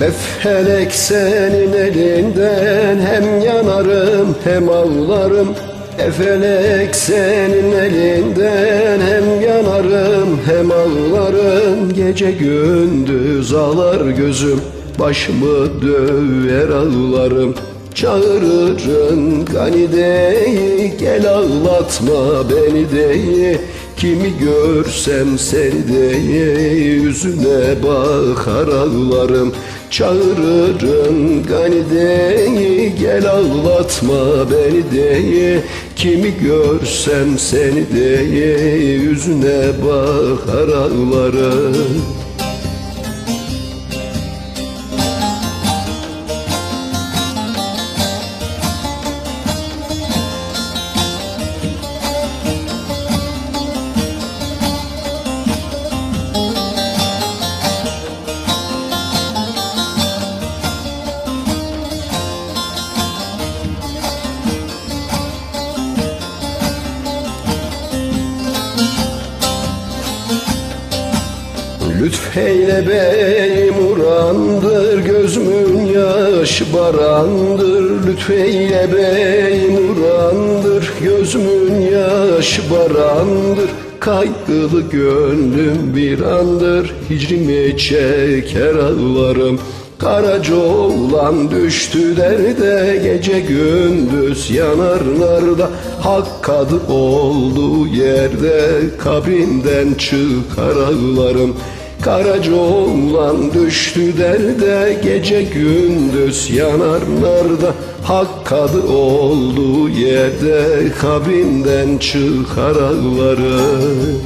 Be felek senin elinden hem yanarım hem ağlarım E felek senin elinden hem yanarım hem ağlarım Gece gündüz ağlar gözüm başımı döver ağlarım. Çağırırım ganideyi gel ağlatma beni deyi Kimi görsem seni deyi yüzüne bakar ağlarım. Çağırırım ganideyi gel ağlatma beni deyi Kimi görsem seni deyi yüzüne bakar ağlarım Lütfeyle beyim urandır Gözümün yaş barandır. Lütfeyle beyim urandır Gözümün yaş barandır. Kaygılı gönlüm bir andır Hicrimi çeker ağlarım. Karaca oğlan düştü derde Gece gündüz yanarlarda Hak kadı olduğu yerde Kabrinden çıkar ağlarım Karaca oğlan düştü derde Gece gündüz yanarlarda. Hak kadı olduğu yerde Kabrinden çıkar ağlarım